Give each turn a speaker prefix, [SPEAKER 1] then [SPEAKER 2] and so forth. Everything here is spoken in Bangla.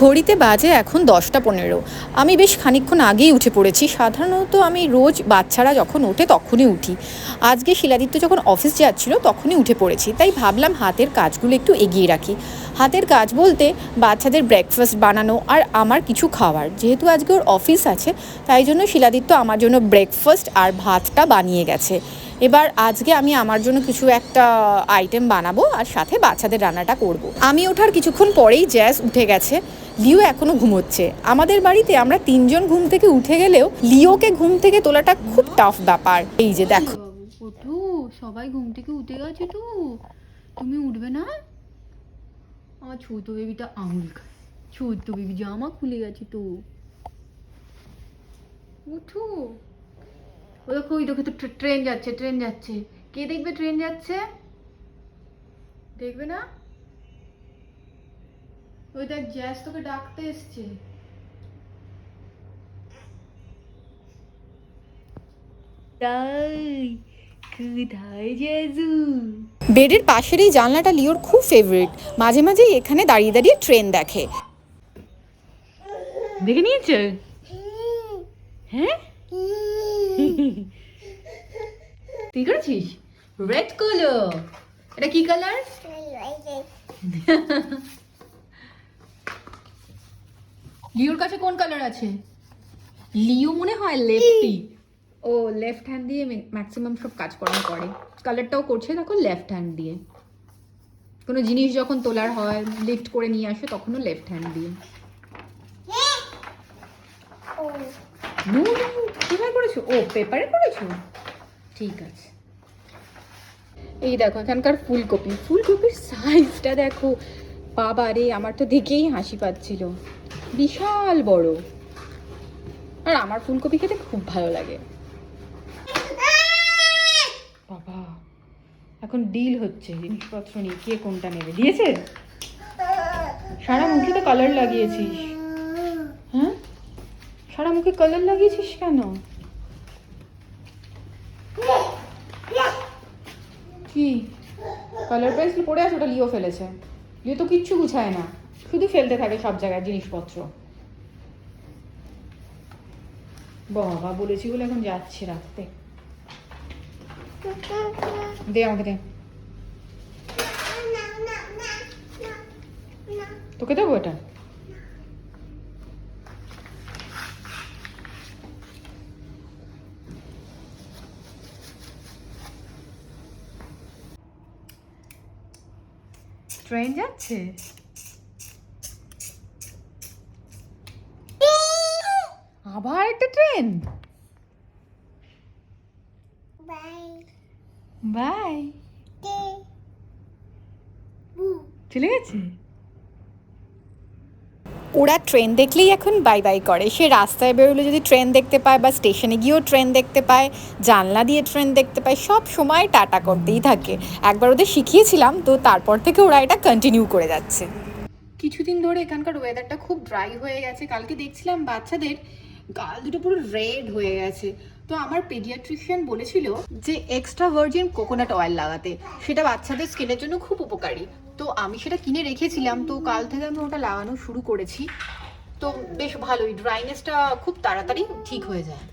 [SPEAKER 1] ঘড়িতে বাজে এখন দশটা পনেরো। আমি বেশ খানিকক্ষণ আগেই উঠে পড়েছি। সাধারণত আমি রোজ বাচ্চারা যখন ওঠে তখনই উঠি। আজকে শিলাদিত্য যখন অফিস যাচ্ছিল তখনই উঠে পড়েছি। তাই ভাবলাম হাতের কাজগুলো একটু এগিয়ে রাখি। হাতের কাজ বলতে বাচ্চাদের ব্রেকফাস্ট বানানো আর আমার কিছু খাওয়ার। যেহেতু আজকে ওর অফিস আছে, তাই জন্য শিলাদিত্য আমার জন্য ব্রেকফাস্ট আর ভাতটা বানিয়ে গেছে। এবার আজকে আমি আমার জন্য কিছু একটা আইটেম বানাবো আর সাথে বাচ্চাদের রান্নাটা করব। আমি ওঠার কিছুক্ষণ পরেই জ্যাস উঠে গেছে। লিও এখনও ঘুমোচ্ছে। আমাদের বাড়িতে আমরা তিনজন ঘুম থেকে উঠে গেলেও লিওকে ঘুম থেকে তোলাটা খুব টাফ ব্যাপার। এই যে দেখো।
[SPEAKER 2] সবাই ঘুম থেকে উঠে গেছে তো। তুমি উঠবে না? আমার ছোট বেবিটা আঙুল ছোট বেবি জামা খুলে গেছে তো। উঠো। ও দেখো ওই দেখো তো ট্রেন যাচ্ছে ট্রেন যাচ্ছে। কে দেখবে ট্রেন যাচ্ছে? দেখবে না? ওই দেখ জ্যাস তোকে ডাকতে এসছে।
[SPEAKER 1] বেডের পাশের এই জানলাটা লিওর খুব ফেভারিট মাঝে মাঝেই এখানে দাঁড়িয়ে দাঁড়িয়ে ট্রেন দেখে।
[SPEAKER 2] দেখে নিয়েছে? হ্যাঁ? তুই করেছিস? রেড কালার এটা কি কালার লিওর কাছে কোন কালার আছে? লিও মনে হয় লেফটি ও লেফট হ্যান্ড দিয়ে ম্যাক্সিমাম সব কাজকর্ম করে। কালারটাও করছে দেখো লেফট হ্যান্ড দিয়ে। কোনো জিনিস যখন তোলার হয় লিফট করে নিয়ে আসে তখনও লেফট হ্যান্ড দিয়ে। করেছ? ও, পেপারে করেছ? ঠিক আছে। এই দেখো, এখানকার ফুলকপি। ফুলকপির সাইজটা দেখো। বাবা রে আমার তো দেখেই হাসি পাচ্ছিল। বিশাল বড়। আর আমার ফুলকপি খেতে খুব ভালো লাগে। বাবা, এখন ডিল হচ্ছে। জিনিসপত্র নিয়ে কে কোনটা নেবে? দিয়েছে? সারা মুখে তো কালার লাগিয়েছিস। হ্যাঁ? সারা মুখে কালার লাগিয়েছিস কেন? কি? কালার পেন্সিল পড়ে আছে, ওটা লিও ফেলেছে। লিও তো কিচ্ছু গুছায় না। শুধু ফেলতে থাকে সব জায়গায় জিনিসপত্র। বাবা, বলেছি বলে এখন যাচ্ছে রাখতে দে আমাকে দে। তোকে দেবো এটা? ট্রেন যাচ্ছে? আবার একটা ট্রেন বাই চলে গেছে?
[SPEAKER 1] ওরা ট্রেন দেখলেই এখন বাই বাই করে। সে রাস্তায় বেরোলে যদি ট্রেন দেখতে পায় বা স্টেশনে গিয়েও ট্রেন দেখতে পায়, জানলা দিয়ে ট্রেন দেখতে পায়, সব সময় টাটা করতেই থাকে। একবার ওদের শিখিয়েছিলাম, তো তারপর থেকে ওরা এটা কন্টিনিউ করে যাচ্ছে। কিছুদিন ধরে এখানকার ওয়েদারটা খুব ড্রাই হয়ে গেছে। কালকে দেখছিলাম বাচ্চাদের গাল দুটো পুরো রেড হয়ে গেছে। তো আমার পেডিয়াট্রিশিয়ান বলেছিল যে এক্সট্রা ভার্জিন কোকোনাট অয়েল লাগাতে। সেটা বাচ্চাদের স্কিনের জন্য খুব উপকারী। তো আমি সেটা কিনে রেখেছিলাম। তো কাল থেকে আমি ওটা লাগানো শুরু করেছি। তো বেশ ভালোই ড্রাইনেসটা খুব তাড়াতাড়ি ঠিক হয়ে যায়।